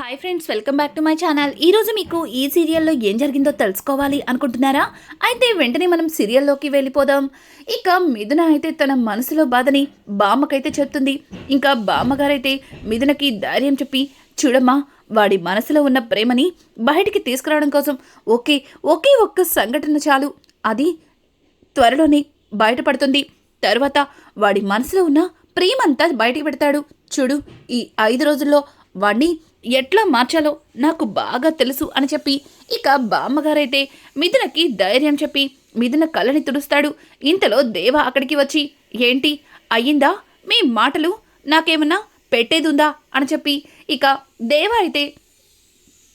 Hi friends welcome back to my channel ఈరోజు మీకు ఈ సీరియల్లో ఏం జరిగిందో తెలుసుకోవాలి అనుకుంటున్నారా? అయితే వెంటనే మనం సీరియల్లోకి వెళ్ళిపోదాం. ఇక మిథున అయితే తన మనసులో బాధని బామ్మకైతే చెప్తుంది. ఇంకా బామ్మగారైతే మిథునకి ధైర్యం చెప్పి చూడమ్మా వాడి మనసులో ఉన్న ప్రేమని బయటికి తీసుకురావడం కోసం ఒకే ఒకే ఒక్క సంఘటన చాలు. అది త్వరలోనే బయటపడుతుంది. తర్వాత వాడి మనసులో ఉన్న ప్రేమంతా బయటికి పెడతాడు. చూడు ఈ ఐదు రోజుల్లో వాణ్ణి ఎట్లా మార్చాలో నాకు బాగా తెలుసు అని చెప్పి ఇక బామ్మగారైతే మిథునకి ధైర్యం చెప్పి మిథున కళ్ళని తుడుస్తాడు. ఇంతలో దేవ అక్కడికి వచ్చి ఏంటి? అయ్యిందా? మీ మాటలు? నాకేమన్నా పెట్టేదుందా? అని చెప్పి ఇక దేవ అయితే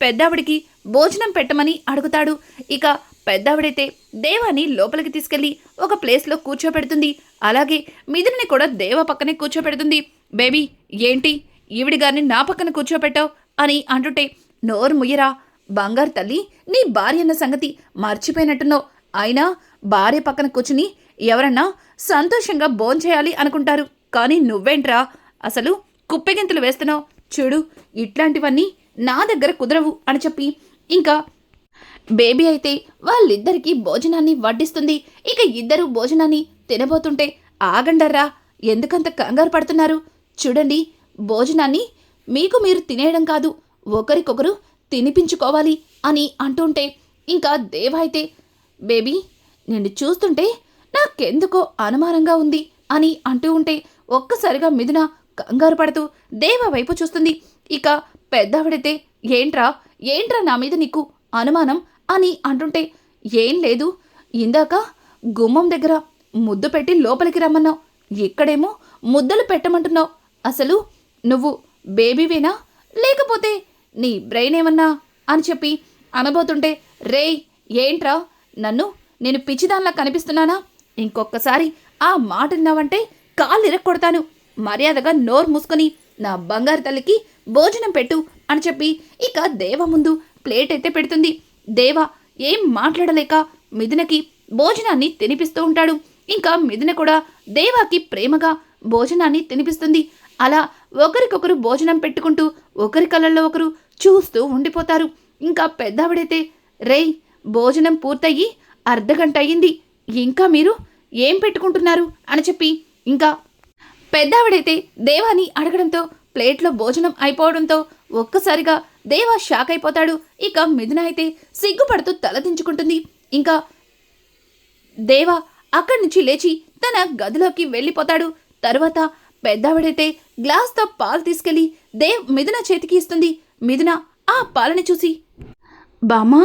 పెద్దావిడికి భోజనం పెట్టమని అడుగుతాడు. ఇక పెద్దావిడైతే దేవాని లోపలికి తీసుకెళ్ళి ఒక ప్లేస్లో కూర్చోబెడుతుంది. అలాగే మిథునని కూడా దేవ పక్కనే కూర్చోపెడుతుంది బేబీ ఏంటి? ఈవిడి గారిని నా పక్కన కూర్చోపెట్టావు అని అంటుంటే నోరు ముయ్యరా. బంగారు తల్లి నీ భార్య అన్న సంగతి మర్చిపోయినట్టున్నావు. అయినా భార్య పక్కన కూర్చుని ఎవరన్నా సంతోషంగా భోంచేయాలి అనుకుంటారు. కానీ నువ్వేంట్రా? అసలు కుప్పెగింతలు వేస్తున్నావు. చూడు ఇట్లాంటివన్నీ నా దగ్గర కుదరవు అని చెప్పి ఇంకా బేబీ అయితే వాళ్ళిద్దరికీ భోజనాన్ని వడ్డిస్తుంది. ఇక ఇద్దరు భోజనాన్ని తినబోతుంటే ఆగండర్రా ఎందుకంత కంగారు పడుతున్నారు? చూడండి భోజనాన్ని మీకు మీరు తినేయడం కాదు ఒకరికొకరు తినిపించుకోవాలి అని అంటుంటే ఇంకా దేవ అయితే బేబీ నిన్ను చూస్తుంటే నాకెందుకో అనుమానంగా ఉంది అని అంటూ ఉంటే ఒక్కసారిగా మిథున కంగారు పడుతూ దేవ వైపు చూస్తుంది. ఇక పెద్దవిడైతే ఏంట్రా ఏంట్రా నా మీద నీకు అనుమానం? అని అంటుంటే ఏం లేదు ఇందాక గుమ్మం దగ్గర ముద్దు పెట్టి లోపలికి రమ్మన్నావు ఇక్కడేమో ముద్దలు పెట్టమంటున్నావు అసలు నువ్వు బేబీవేనా? లేకపోతే నీ బ్రెయిన్ ఏమన్నా అని చెప్పి అనబోతుంటే రేయ్ ఏంట్రా? నన్ను నేను పిచ్చిదానిలా కనిపిస్తున్నానా? ఇంకొకసారి ఆ మాట విన్నావంటే కాళ్ళు ఇరక్కొడతాను. మర్యాదగా నోరు మూసుకొని నా బంగారు తల్లికి భోజనం పెట్టు అని చెప్పి ఇక దేవ ముందు ప్లేట్ అయితే పెడుతుంది. దేవ ఏం మాట్లాడలేక మిథునకి భోజనాన్ని తినిపిస్తూ ఉంటాడు. ఇంకా మిథున కూడా దేవాకి ప్రేమగా భోజనాన్ని తినిపిస్తుంది. అలా ఒకరికొకరు భోజనం పెట్టుకుంటూ ఒకరి కళ్ళల్లో ఒకరు చూస్తూ ఉండిపోతారు. ఇంకా పెద్దవిడైతే రేయ్ భోజనం పూర్తయి అర్ధగంట అయ్యింది. ఇంకా మీరు ఏం పెట్టుకుంటున్నారు? అని చెప్పి ఇంకా పెద్దావిడైతే దేవాని అడగడంతో ప్లేట్లో భోజనం అయిపోవడంతో ఒక్కసారిగా దేవా షాక్ అయిపోతాడు. ఇక మిథున అయితే సిగ్గుపడుతూ తలదించుకుంటుంది ఇంకా దేవా అక్కడి నుంచి లేచి తన గదిలోకి వెళ్ళిపోతాడు. తర్వాత పెద్దావిడైతే గ్లాస్తో పాలు తీసుకెళ్ళి దేవ్ మిథున చేతికి ఇస్తుంది. మిథున ఆ పాలని చూసి బామ్మా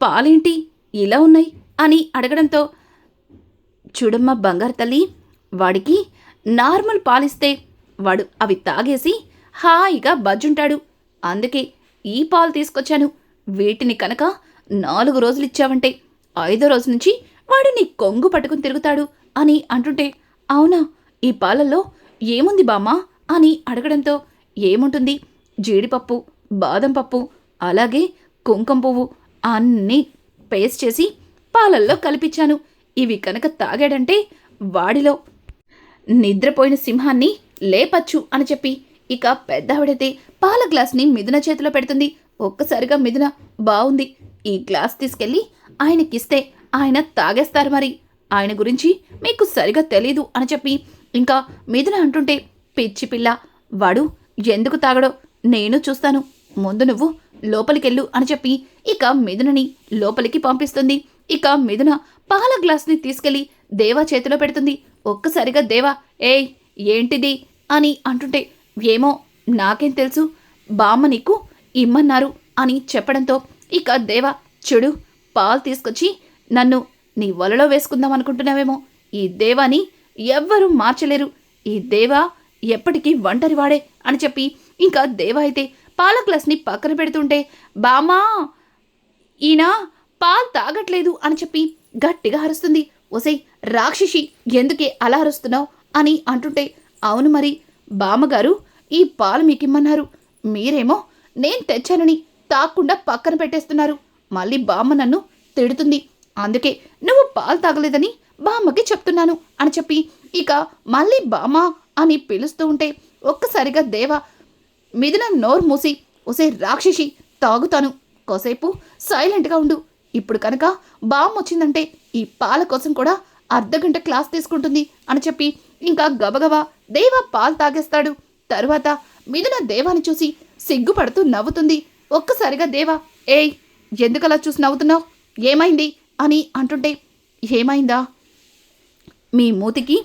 పాలేంటి? ఇలా ఉన్నాయి? అని అడగడంతో చూడమ్మా బంగారు తల్లి వాడికి నార్మల్ పాలిస్తే వాడు అవి తాగేసి హాయిగా బజ్జుంటాడు. అందుకే ఈ పాలు తీసుకొచ్చాను. వీటిని కనుక నాలుగు రోజులు ఇచ్చావంటే ఐదో రోజు నుంచి వాడు నీ కొంగు పట్టుకుని తిరుగుతాడు అని అంటుంటే అవునా ఈ పాలల్లో ఏముంది బామ్మా? అని అడగడంతో ఏముంటుంది? జీడిపప్పు బాదం పప్పు అలాగే కుంకుమ పువ్వు అన్నీ పేస్ట్ చేసి పాలల్లో కలిపించాను ఇవి కనుక తాగాడంటే వాడిలో నిద్రపోయిన సింహాన్ని లేపచ్చు అని చెప్పి. ఇక పెద్దావిడైతే పాల గ్లాస్ని మిథున చేతిలో పెడుతుంది. ఒక్కసారిగా మిథున బాగుంది ఈ గ్లాస్ తీసుకెళ్ళి ఆయనకిస్తే ఆయన తాగేస్తారు మరి. ఆయన గురించి మీకు సరిగా తెలీదు అని చెప్పి ఇంకా మిథున అంటుంటే పిచ్చి పిల్ల వాడు ఎందుకు తాగడో నేను చూస్తాను. ముందు నువ్వు లోపలికెళ్ళు అని చెప్పి ఇక మిథునని లోపలికి పంపిస్తుంది. ఇక మిథున పాల గ్లాస్ని తీసుకెళ్ళి దేవా చేతిలో పెడుతుంది. ఒక్కసారిగా దేవా ఏయ్ ఏంటిది? అని అంటుంటే ఏమో నాకేం తెలుసు. బామ్మ నీకు ఇమ్మన్నారు అని చెప్పడంతో ఇక దేవా చెడు పాలు తీసుకొచ్చి నన్ను నీ వలలో వేసుకుందాం అనుకుంటున్నావేమో. ఈ దేవాని ఎవ్వరూ మార్చలేరు. ఈ దేవా ఎప్పటికీ ఒంటరివాడే అని చెప్పి ఇంకా దేవా అయితే పాల గ్లాస్ని పక్కన పెడుతుంటే బామా ఈయన పాలు తాగట్లేదు అని చెప్పి గట్టిగా అరుస్తుంది. ఒసై రాక్షసి ఎందుకే అలా అరుస్తున్నావు? అని అంటుంటే అవును మరి బామ్మగారు ఈ పాలు మీకిమ్మన్నారు. మీరేమో నేను తెచ్చానని తాకుండా పక్కన పెట్టేస్తున్నారు. మళ్ళీ బామ్మ నన్ను తిడుతుంది. అందుకే నువ్వు పాలు తాగలేదని బామ్మకి చెప్తున్నాను అని చెప్పి ఇక మళ్ళీ బామ్మ అని పిలుస్తూ ఉంటే ఒక్కసారిగా దేవ మిథున నోరు మూసి ఒసే రాక్షసి తాగుతాను. కోసేపు సైలెంట్గా ఉండు. ఇప్పుడు కనుక బామ్మ వచ్చిందంటే ఈ పాల కోసం కూడా అర్ధగంట క్లాస్ తీసుకుంటుంది అని చెప్పి ఇంకా గబగబా దేవ పాలు తాగేస్తాడు. తరువాత మిథున దేవాని చూసి సిగ్గుపడుతూ నవ్వుతుంది. ఒక్కసారిగా దేవా ఏయ్ ఎందుకలా చూసి నవ్వుతున్నావు? ఏమైంది? అని అంటుంటే ఏమైందా? మీ మూతికి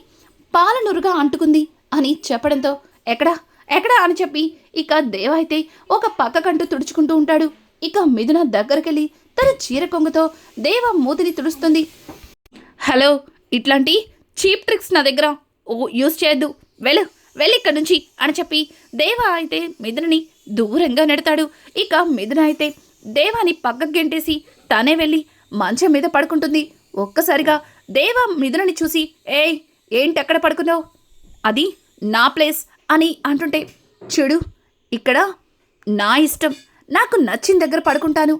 పాలనురుగా అంటుకుంది అని చెప్పడంతో ఎక్కడా ఎక్కడా? అని చెప్పి ఇక దేవ అయితే ఒక పక్కకంటూ తుడుచుకుంటూ ఉంటాడు. ఇక మిథున దగ్గరకెళ్ళి తన చీర కొంగుతో దేవ మూతిని తుడుస్తుంది. హలో ఇట్లాంటి చీప్ ట్రిక్స్ నా దగ్గర ఓ యూజ్ చేయొద్దు. వెళ్ళు వెళ్ళి ఇక్కడి నుంచి అని చెప్పి దేవ అయితే మిథునని దూరంగా నెడతాడు. ఇక మిథున అయితే దేవాని పక్కకు గెంటేసి తనే వెళ్ళి మంచం మీద పడుకుంటుంది. ఒక్కసారిగా దేవ మిథునని చూసి ఏయ్ ఏంటి అక్కడ పడుకున్నావు? అది నా ప్లేస్ అని అంటుంటే చూడు ఇక్కడ నా ఇష్టం. నాకు నచ్చిన దగ్గర పడుకుంటాను.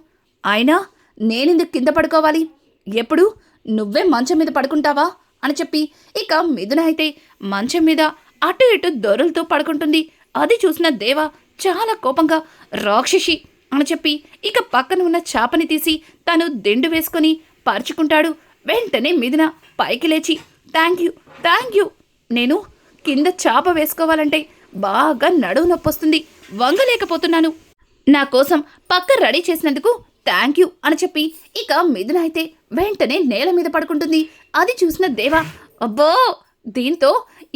అయినా నేనెందుకు కింద పడుకోవాలి? ఎప్పుడు? నువ్వే మంచం మీద పడుకుంటావా? అని చెప్పి ఇక మిథున అయితే మంచం మీద అటు ఇటు దొరలతో పడుకుంటుంది. అది చూసిన దేవ చాలా కోపంగా రాక్షసి అని చెప్పి ఇక పక్కన ఉన్న చాపని తీసి తను దిండు వేసుకొని పరుచుకుంటాడు. వెంటనే మిథున పైకి లేచి థ్యాంక్ యూ థ్యాంక్ యూ. నేను కింద చాప వేసుకోవాలంటే బాగా నడువు నొప్పొస్తుంది. వంగలేకపోతున్నాను. నా కోసం పక్క రెడీ చేసినందుకు థ్యాంక్ యూ అని చెప్పి ఇక మిథున అయితే వెంటనే నేల మీద పడుకుంటుంది. అది చూసిన దేవా అబ్బో దీంతో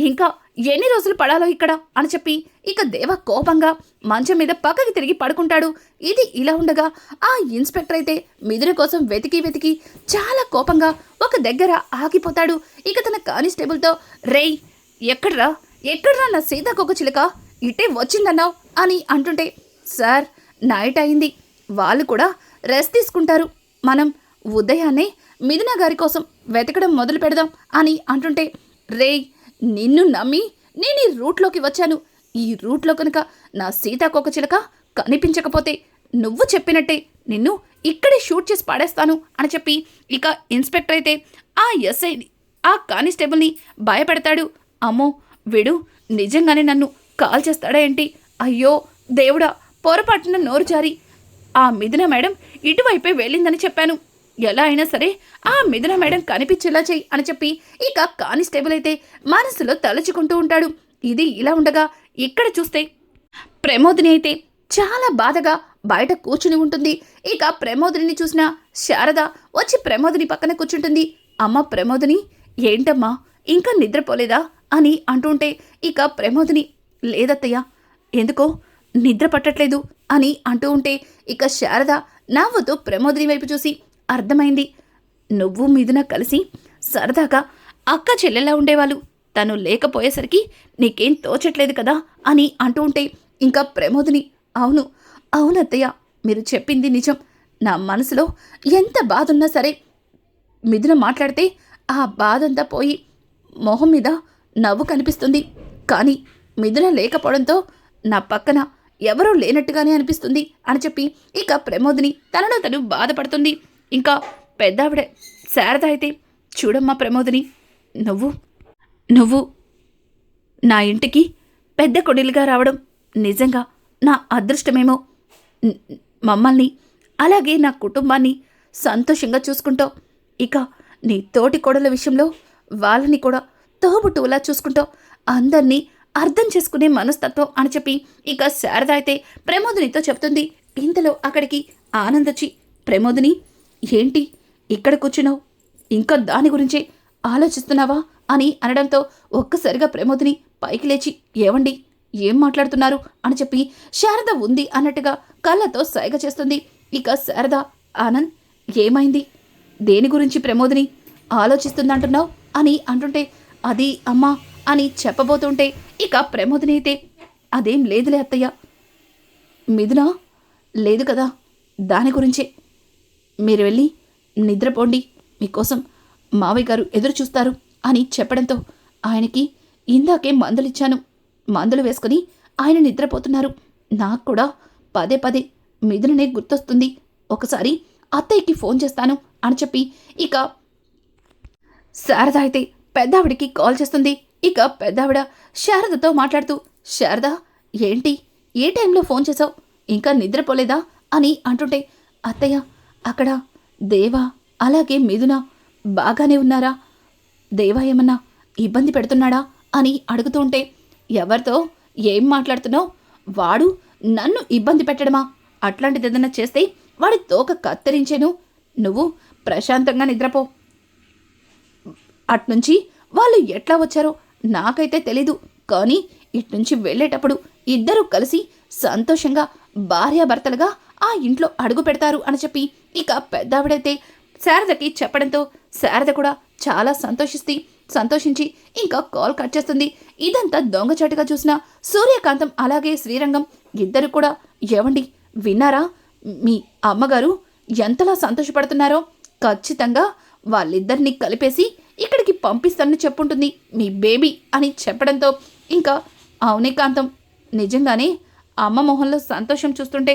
ఇంకా ఎన్ని రోజులు పడాలో ఇక్కడ? అని చెప్పి ఇక దేవ కోపంగా మంచం మీద పక్కకి తిరిగి పడుకుంటాడు. ఇది ఇలా ఉండగా ఆ ఇన్స్పెక్టర్ అయితే మిథున కోసం వెతికి వెతికి చాలా కోపంగా ఒక దగ్గర ఆగిపోతాడు. ఇక తన కానిస్టేబుల్తో రేయ్ ఎక్కడ్రా? ఎక్కడ్రా నా సీతాకొక చిలుక? ఇటే వచ్చిందన్నావు? అని అంటుంటే సార్ నైట్ అయింది. వాళ్ళు కూడా రెస్ట్ తీసుకుంటారు. మనం ఉదయాన్నే మిథున గారి కోసం వెతకడం మొదలు పెడదాం అని అంటుంటే రేయ్ నిన్ను నమ్మి నేను ఈ రూట్లోకి వచ్చాను. ఈ రూట్లో కనుక నా సీతాకొక చిలక కనిపించకపోతే నువ్వు చెప్పినట్టే నిన్ను ఇక్కడే షూట్ చేసి పాడేస్తాను అని చెప్పి ఇక ఇన్స్పెక్టర్ అయితే ఆ ఎస్ఐని ఆ కానిస్టేబుల్ని భయపెడతాడు. అమ్మో వీడు నిజంగానే నన్ను కాల్ చేస్తాడా ఏంటి? అయ్యో దేవుడా పొరపాటున నోరు జారి. ఆ మిథున మేడం ఇటువైపే వెళ్ళిందని చెప్పాను. ఎలా అయినా సరే ఆ మిథున మేడం కనిపించేలా చెయ్యి అని చెప్పి ఇక కానిస్టేబుల్ అయితే మనసులో తలుచుకుంటూ ఉంటాడు. ఇది ఇలా ఉండగా ఇక్కడ చూస్తే ప్రమోదిని అయితే చాలా బాధగా బయట కూర్చుని ఉంటుంది. ఇక ప్రమోదిని చూసిన శారద వచ్చి ప్రమోదిని పక్కన కూర్చుంటుంది. అమ్మ ప్రమోదిని ఏంటమ్మా ఇంకా నిద్రపోలేదా? అని అంటుంటే ఇక ప్రమోదిని లేదత్తయ్య ఎందుకో నిద్ర పట్టట్లేదు అని అంటూ ఉంటే ఇక శారద నవ్వుతూ ప్రమోదిని వైపు చూసి అర్థమైంది. నువ్వు మిథున కలిసి సరదాగా అక్క చెల్లెలా ఉండేవాళ్ళు. తను లేకపోయేసరికి నీకేం తోచట్లేదు కదా అని అంటూ ఉంటే ఇంకా ప్రమోదిని అవును అవునత్తయ్య మీరు చెప్పింది నిజం. నా మనసులో ఎంత బాధ ఉన్నా సరే మిథున మాట్లాడితే ఆ బాధంతా పోయి మొహం మీద నవ్వు కనిపిస్తుంది. కానీ మిథున లేకపోవడంతో నా పక్కన ఎవరూ లేనట్టుగానే అనిపిస్తుంది అని చెప్పి ఇక ప్రమోదిని తనలో తను బాధపడుతుంది. ఇంకా పెద్దావిడే శారద అయితే చూడమ్మా ప్రమోదిని నువ్వు నువ్వు నా ఇంటికి పెద్ద కొడిలుగా రావడం నిజంగా నా అదృష్టమేమో? మమ్మల్ని అలాగే నా కుటుంబాన్ని సంతోషంగా చూసుకుంటావు. ఇక నీ తోటి కోడల విషయంలో వాళ్ళని కూడా తోబుట్టువులా చూసుకుంటావు. అందరినీ అర్థం చేసుకునే మనస్తత్వం అని చెప్పి ఇక శారద అయితే ప్రమోదినితో చెప్తుంది ఇంతలో అక్కడికి ఆనందొచ్చి ప్రమోదిని ఏంటి? ఇక్కడ కూర్చున్నావు? ఇంకా దాని గురించే ఆలోచిస్తున్నావా? అని అనడంతో ఒక్కసారిగా ప్రమోదిని పైకి లేచి ఏవండి? ఏం మాట్లాడుతున్నారు? అని చెప్పి శారద ఉంది అన్నట్టుగా కళ్ళతో సైగ చేస్తుంది. ఇక శారద ఆనంద్ ఏమైంది? దేని గురించి ప్రమోదిని ఆలోచిస్తుందంటున్నావు? అని అంటుంటే అది అమ్మా అని చెప్పబోతుంటే ఇక ప్రమోదిని అయితే అదేం లేదులే అత్తయ్య. మిథున? లేదు కదా. దాని గురించే. మీరు వెళ్ళి నిద్రపోండి. మీకోసం మావయ్య గారు ఎదురు చూస్తారు అని చెప్పడంతో ఆయనకి ఇందాకే మందులిచ్చాను. మందులు వేసుకుని ఆయన నిద్రపోతున్నారు. నాకు కూడా పదే పదే మిథుననే గుర్తొస్తుంది. ఒకసారి అత్తయ్యకి ఫోన్ చేస్తాను అని చెప్పి ఇక శారద అయితే పెద్దావిడికి కాల్ చేస్తుంది. ఇక పెద్దావిడ శారదతో మాట్లాడుతూ శారద ఏంటి? ఏ టైంలో ఫోన్ చేసావు ఇంకా నిద్రపోలేదా? అని అంటుంటే అత్తయ్య అక్కడ దేవా అలాగే మిథున బాగానే ఉన్నారా? దేవా ఏమన్నా ఇబ్బంది పెడుతున్నాడా అని అడుగుతుంటే ఎవరితో ఏం మాట్లాడుతున్నావు వాడు నన్ను ఇబ్బంది పెట్టడమా? అట్లాంటిది ఏదైనా చేస్తే వాడి తోక కత్తిరించేను. నువ్వు ప్రశాంతంగా నిద్రపో. అట్నుంచి వాళ్ళు ఎట్లా వచ్చారో నాకైతే తెలీదు. కానీ ఇట్నుంచి వెళ్ళేటప్పుడు ఇద్దరూ కలిసి సంతోషంగా భార్యాభర్తలుగా ఆ ఇంట్లో అడుగు పెడతారు అని చెప్పి ఇక పెద్దావిడైతే శారదకి చెప్పడంతో శారద కూడా చాలా సంతోషిస్తే సంతోషించి ఇంకా కాల్ కట్ చేస్తుంది. ఇదంతా దొంగచాటుగా చూసిన సూర్యకాంతం అలాగే శ్రీరంగం ఇద్దరు కూడా ఏవండి విన్నారా? మీ అమ్మగారు ఎంతలా సంతోషపడుతున్నారో? ఖచ్చితంగా వాళ్ళిద్దరిని కలిపేసి ఇక్కడికి పంపిస్తానని చెప్పుంటుంది మీ బేబీ అని చెప్పడంతో ఇంకా అవునే కాంతం నిజంగానే అమ్మ మొహంలో సంతోషం చూస్తుంటే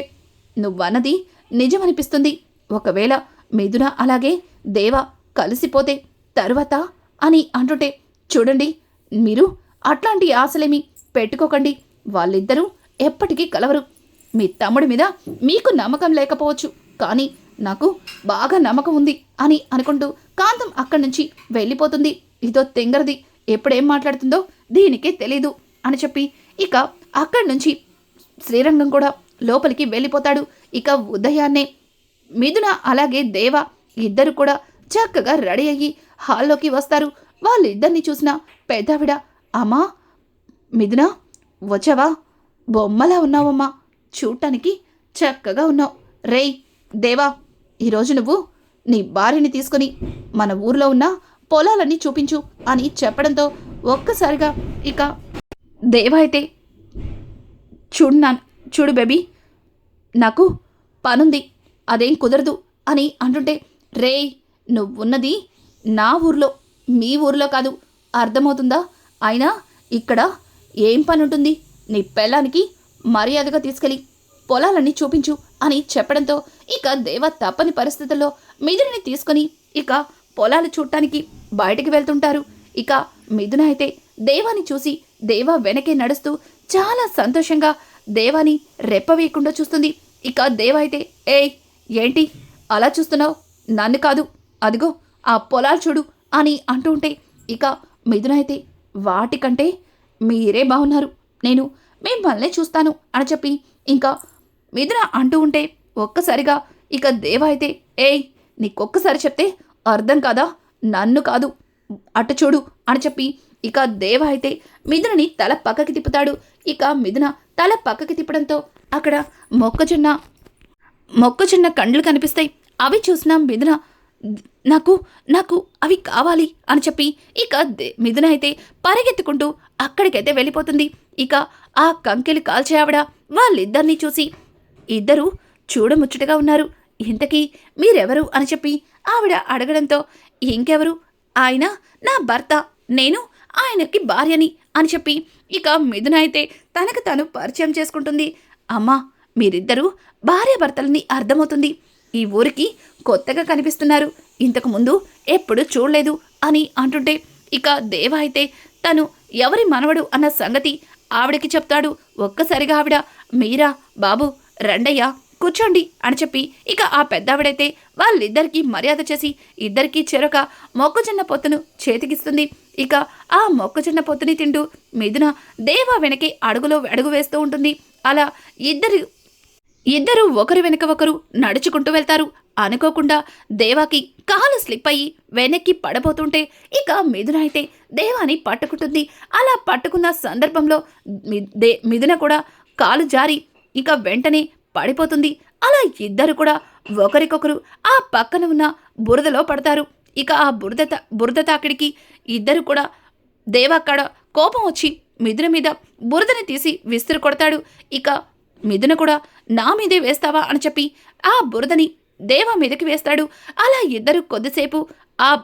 నువ్వన్నది నిజమనిపిస్తుంది. ఒకవేళ మిథున అలాగే దేవ కలిసిపోతే తరువాత అని అంటుంటే చూడండి మీరు అట్లాంటి ఆశలేమి పెట్టుకోకండి. వాళ్ళిద్దరూ ఎప్పటికీ కలవరు. మీ తమ్ముడి మీద మీకు నమ్మకం లేకపోవచ్చు కానీ నాకు బాగా నమ్మకం ఉంది అని అనుకుంటూ కాంతం అక్కడి నుంచి వెళ్ళిపోతుంది. ఇదో తెంగరది ఎప్పుడేం మాట్లాడుతుందో దీనికే తెలీదు అని చెప్పి ఇక అక్కడి నుంచి శ్రీరంగం కూడా లోపలికి వెళ్ళిపోతాడు. ఇక ఉదయాన్నే మిథున అలాగే దేవ ఇద్దరు కూడా చక్కగా రెడీ అయ్యి హాల్లోకి వస్తారు. వాళ్ళిద్దరిని చూసిన పెద్దావిడ అమ్మా మిథున వచ్చావా? బొమ్మలా ఉన్నావమ్మా. చూడటానికి చక్కగా ఉన్నావు. రేయ్ దేవా ఈరోజు నువ్వు నీ భార్యని తీసుకుని మన ఊర్లో ఉన్న పొలాలన్నీ చూపించు అని చెప్పడంతో ఒక్కసారిగా ఇక దేవా అయితే చూడు చూడు బేబీ నాకు పనుంది అదేం కుదరదు అని అంటుంటే రే నువ్వున్నది నా ఊర్లో మీ ఊర్లో కాదు అర్థమవుతుందా? అయినా ఇక్కడ ఏం పని ఉంటుంది నీ పెళ్ళానికి మర్యాదగా తీసుకెళ్ళి పొలాలన్నీ చూపించు అని చెప్పడంతో ఇక దేవ తప్పని పరిస్థితుల్లో మిథుని తీసుకొని ఇక పొలాలు చూడటానికి బయటికి వెళ్తుంటారు. ఇక మిథున అయితే దేవాని చూసి దేవా వెనకే నడుస్తూ చాలా సంతోషంగా దేవాని రెప్పవేయకుండా చూస్తుంది. ఇక దేవ అయితే ఏయ్ ఏంటి? అలా చూస్తున్నావు? నన్ను కాదు. అదిగో ఆ పొలాలు చూడు అని అంటూ ఉంటే ఇక మిథున అయితే వాటికంటే మీరే బాగున్నారు. నేను మిమ్మల్నే చూస్తాను అని చెప్పి ఇంకా మిథున అంటూ ఉంటే ఒక్కసారిగా ఇక దేవ అయితే ఏయ్ నీకొక్కసారి చెప్తే అర్థం కాదా? నన్ను కాదు. అటు చూడు అని చెప్పి ఇక దేవ అయితే మిథునని తల పక్కకి తిప్పుతాడు. ఇక మిథున తల పక్కకి తిప్పడంతో అక్కడ మొక్కజొన్న మొక్కజొన్న కండ్లు కనిపిస్తాయి. అవి చూసిన మిథున నాకు నాకు అవి కావాలి అని చెప్పి ఇక దే- మిథున అయితే పరిగెత్తుకుంటూ అక్కడికైతే వెళ్ళిపోతుంది. ఇక ఆ కంకెలు కాల్చే ఆవిడ వాళ్ళిద్దరినీ చూసి ఇద్దరు చూడముచ్చటగా ఉన్నారు. ఇంతకీ మీరెవరు? అని చెప్పి ఆవిడ అడగడంతో ఇంకెవరు? ఆయన నా భర్త నేను ఆయనకి భార్యని అని చెప్పి ఇక మిథున అయితే తనకు తాను పరిచయం చేసుకుంటుంది. అమ్మా మీరిద్దరూ భార్యాభర్తలని అర్థమవుతుంది. ఈ ఊరికి కొత్తగా కనిపిస్తున్నారు. ఇంతకుముందు ఎప్పుడు చూడలేదు అని అంటుంటే ఇక దేవ అయితే తను ఎవరి మనవడు అన్న సంగతి ఆవిడకి చెప్తాడు. ఒక్కసారిగా ఆవిడ మీరా బాబు రండయ్య కూర్చోండి అని చెప్పి ఇక ఆ పెద్దావిడైతే వాళ్ళిద్దరికీ మర్యాద చేసి ఇద్దరికీ చెరొక మొక్కజొన్న పొత్తును చేతికిస్తుంది. ఇక ఆ మొక్కజొన్న పొత్తుని తింటూ మిథున దేవ వెనకే అడుగులో అడుగు వేస్తూ ఉంటుంది. అలా ఇద్దరు ఇద్దరు ఒకరు వెనక ఒకరు నడుచుకుంటూ వెళ్తారు. అనుకోకుండా దేవాకి కాలు స్లిప్ అయ్యి వెనక్కి పడబోతుంటే ఇక మిథున అయితే దేవాని పట్టుకుంటుంది. అలా పట్టుకున్న సందర్భంలో దే మిథున కూడా కాలు జారి ఇక వెంటనే పడిపోతుంది. అలా ఇద్దరు కూడా ఒకరికొకరు ఆ పక్కన ఉన్న బురదలో పడతారు. ఇక ఆ బురద తా- బురద తాకిడికి ఇద్దరు కూడా దేవాక్కడ కోపం వచ్చి మిథున మీద బురదని తీసి విసిరి కొడతాడు. ఇక మిథున కూడా నా మీదే వేస్తావా? అని చెప్పి ఆ బురదని దేవా మీదకి వేస్తాడు. అలా ఇద్దరు కొద్దిసేపు ఆ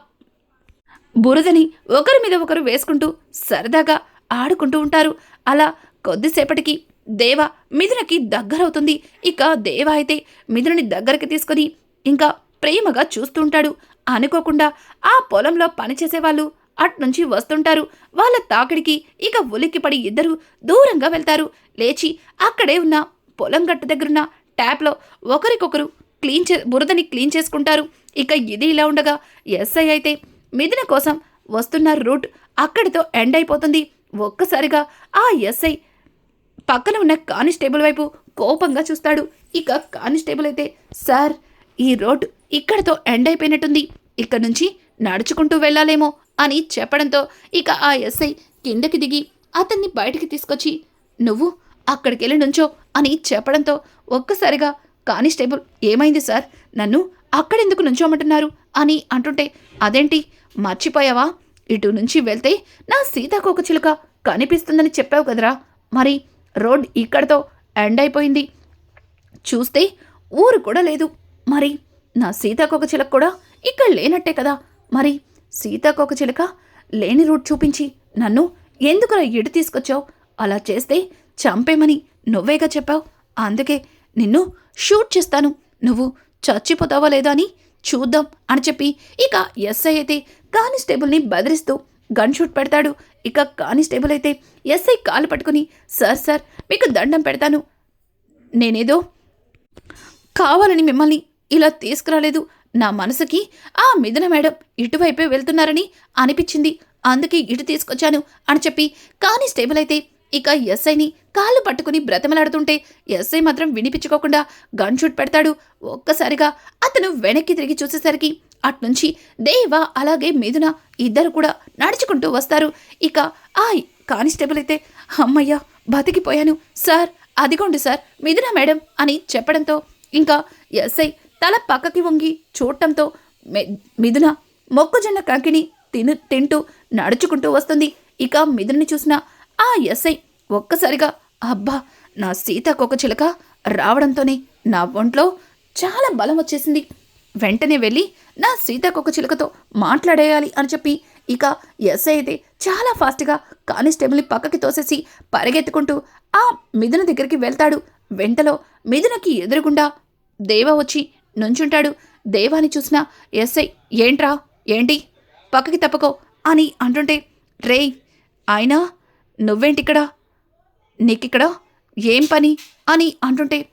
బురదని ఒకరి మీద ఒకరు వేసుకుంటూ సరదాగా ఆడుకుంటూ ఉంటారు. అలా కొద్దిసేపటికి దేవ మిథునకి దగ్గరవుతుంది. ఇక దేవ అయితే మిథునని దగ్గరికి తీసుకొని ఇంకా ప్రేమగా చూస్తుంటాడు. అనుకోకుండా ఆ పొలంలో పనిచేసేవాళ్ళు అట్నుంచి వస్తుంటారు. వాళ్ళ తాకిడికి ఇక ఉలిక్కిపడి ఇద్దరు దూరంగా వెళ్తారు. లేచి అక్కడే ఉన్న పొలం గట్టు దగ్గరున్న ట్యాప్లో ఒకరికొకరు క్లీన్ చే బురదని క్లీన్ చేసుకుంటారు. ఇక ఇది ఇలా ఉండగా ఎస్ఐ అయితే మిథున కోసం వస్తున్న రూట్ అక్కడితో ఎండ్ అయిపోతుంది. ఒక్కసారిగా ఆ ఎస్ఐ పక్కన ఉన్న కానిస్టేబుల్ వైపు కోపంగా చూస్తాడు. ఇక కానిస్టేబుల్ అయితే సార్ ఈ రోడ్ ఇక్కడతో ఎండ్ అయిపోయినట్టుంది. ఇక్కడ నుంచి నడుచుకుంటూ వెళ్ళాలేమో అని చెప్పడంతో ఇక ఆ ఎస్ఐ కిందకి దిగి అతన్ని బయటికి తీసుకొచ్చి నువ్వు అక్కడికి వెళ్ళి నుంచో అని చెప్పడంతో ఒక్కసారిగా కానిస్టేబుల్ ఏమైంది సార్? నన్ను అక్కడెందుకు నుంచోమంటున్నారు? అని అంటుంటే అదేంటి? మర్చిపోయావా? ఇటు నుంచి వెళ్తే నా సీతాకోకచిలుక కనిపిస్తుందని చెప్పావు కదరా. మరి రోడ్ ఇక్కడతో ఎండ్ అయిపోయింది. చూస్తే ఊరు కూడా లేదు. మరి నా సీతాకొక చిలక కూడా ఇక్కడ లేనట్టే కదా. మరి సీతాకొక చిలక లేని రూట్ చూపించి నన్ను ఎందుకురా ఇటు తీసుకొచ్చావు? అలా చేస్తే చంపేమని నువ్వేగా చెప్పావు? అందుకే నిన్ను షూట్ చేస్తాను. నువ్వు చచ్చిపోతావా లేదా అని చూద్దాం అని చెప్పి ఇక ఎస్ఐ అయితే కానిస్టేబుల్ని బెదిరిస్తూ గన్ షూట్ పెడతాడు. ఇక కానిస్టేబుల్ అయితే ఎస్ఐ కాలు పట్టుకుని సార్ సార్ మీకు దండం పెడతాను. నేనేదో కావాలని మిమ్మల్ని ఇలా తీసుకురాలేదు. నా మనసుకి ఆ మిథున మేడం ఇటువైపే వెళ్తున్నారని అనిపించింది. అందుకే ఇటు తీసుకొచ్చాను అని చెప్పి కానిస్టేబుల్ అయితే ఇక ఎస్ఐని కాళ్ళు పట్టుకుని బ్రతమలాడుతుంటే ఎస్ఐ మాత్రం వినిపించుకోకుండా గన్ షూట్ పెడతాడు. ఒక్కసారిగా అతను వెనక్కి తిరిగి చూసేసరికి అట్నుంచి దేవ అలాగే మిథున ఇద్దరు కూడా నడుచుకుంటూ వస్తారు. ఇక ఆ కానిస్టేబుల్ అయితే అమ్మయ్యా బతికిపోయాను. సార్ అదిగోండి సార్ మిథున మేడం అని చెప్పడంతో ఇంకా ఎస్ఐ తల పక్కకి వంగి చూడటంతో మిదున మిథున మొక్కజొన్న కంకిని తిను తింటూ నడుచుకుంటూ వస్తుంది. ఇక మిథునని చూసిన ఆ ఎస్ఐ ఒక్కసారిగా అబ్బా నా సీతాకొక చిలక రావడంతోనే నా ఒంట్లో చాలా బలం వచ్చేసింది. వెంటనే వెళ్ళి నా సీతకొక చిలుకతో మాట్లాడేయాలి అని చెప్పి ఇక ఎస్ఐ అయితే చాలా ఫాస్ట్గా కానిస్టేబుల్ని పక్కకి తోసేసి పరిగెత్తుకుంటూ ఆ మిథున దగ్గరికి వెళ్తాడు. వెంటలో మిథునకి ఎదురుగుండా దేవ వచ్చి నుంచుంటాడు. దేవాని చూసిన ఎస్ఐ ఏంట్రా? ఏంటి? పక్కకి తప్పకో అని అంటుంటే రే అయినా నువ్వేంటిక్కడ? నీకిక్కడ ఏం పని? అని అంటుంటే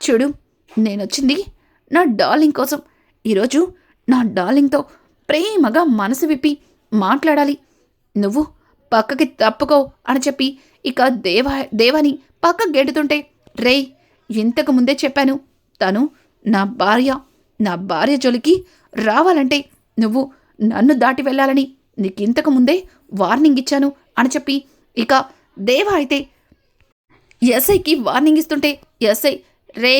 చూడు నేనొచ్చింది నా డార్లింగ్ కోసం. ఈరోజు నా డార్లింగ్తో ప్రేమగా మనసు విప్పి మాట్లాడాలి. నువ్వు పక్కకి తప్పుకో అని చెప్పి ఇక దేవా దేవాని పక్క గెడుతుంటే రేయ్ ఇంతకు ముందే చెప్పాను తను నా భార్య నా భార్య జోలికి రావాలంటే నువ్వు నన్ను దాటి వెళ్ళాలని నీకింతకు ముందే వార్నింగ్ ఇచ్చాను అని చెప్పి ఇక దేవ అయితే ఎస్ఐకి వార్నింగ్ ఇస్తుంటే ఎస్ఐ రే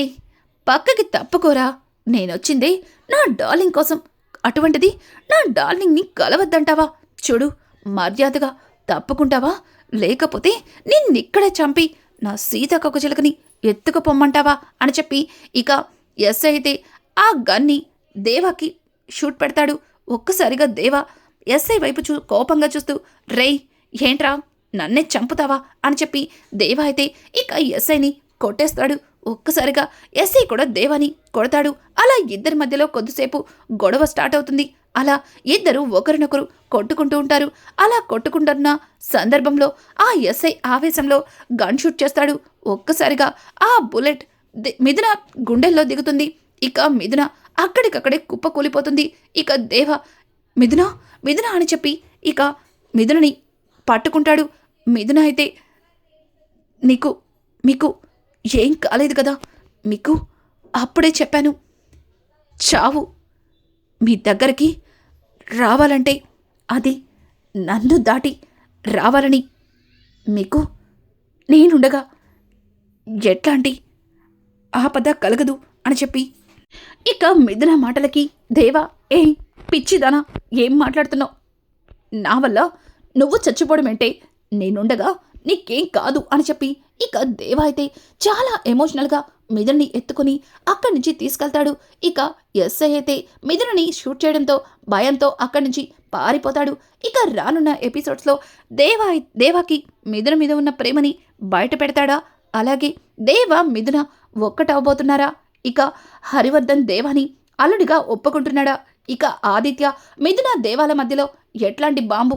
పక్కకి తప్పుకోరా నేనొచ్చిందే నా డార్లింగ్ కోసం. అటువంటిది నా డార్లింగ్ని కలవద్దంటావా? చూడు మర్యాదగా తప్పుకుంటావా? లేకపోతే నిన్నిక్కడే చంపి నా సీతాకొక చిలకని ఎత్తుకుపోమ్మంటావా? అని చెప్పి ఇక ఎస్ఐ అయితే ఆ గన్ని దేవాకి షూట్ పెడతాడు. ఒక్కసారిగా దేవా ఎస్ఐ వైపు చూ కోపంగా చూస్తూ రేయ్ ఏంట్రా? నన్నే చంపుతావా? అని చెప్పి దేవా అయితే ఇక ఎస్ఐని కొట్టేస్తాడు. ఒక్కసారిగా ఎస్ఐ కూడా దేవాని కొడతాడు. అలా ఇద్దరి మధ్యలో కొద్దిసేపు గొడవ స్టార్ట్ అవుతుంది. అలా ఇద్దరు ఒకరినొకరు కొట్టుకుంటూ ఉంటారు. అలా కొట్టుకుంటున్న సందర్భంలో ఆ ఎస్ఐ ఆవేశంలో గన్ షూట్ చేస్తాడు. ఒక్కసారిగా ఆ బుల్లెట్ ది- మిథున గుండెల్లో దిగుతుంది. ఇక మిథున అక్కడికక్కడే కుప్ప కూలిపోతుంది. ఇక దేవ మిథున మిథున అని చెప్పి ఇక మిథునని పట్టుకుంటాడు. మిథున అయితే నీకు మీకు ఏం కాలేదు కదా. మీకు అప్పుడే చెప్పాను. చావు. మీ దగ్గరికి రావాలంటే అది నన్ను దాటి రావాలని మీకు నేనుండగా ఎట్లాంటి ఆపద కలగదు అని చెప్పి. ఇక మిథున మాటలకి దేవా ఏ పిచ్చిదానా ఏం మాట్లాడుతున్నావు? నా వల్ల నువ్వు చచ్చిపోవడం అంటే నేనుండగా నీకేం కాదు అని చెప్పి ఇక దేవ అయితే చాలా ఎమోషనల్గా మిథున్ని ఎత్తుకుని అక్కడి నుంచి తీసుకెళ్తాడు. ఇక ఎస్ఐ అయితే మిథునని షూట్ చేయడంతో భయంతో అక్కడి నుంచి పారిపోతాడు. ఇక రానున్న ఎపిసోడ్స్లో దేవా దేవాకి మిథున మీద ఉన్న ప్రేమని బయట పెడతాడా? అలాగే దేవ మిథున ఒక్కటవబోతున్నారా? ఇక హరివర్ధన్ దేవాని అల్లుడిగా ఒప్పుకుంటున్నాడా? ఇక ఆదిత్య మిథున దేవాల మధ్యలో ఎట్లాంటి బాంబు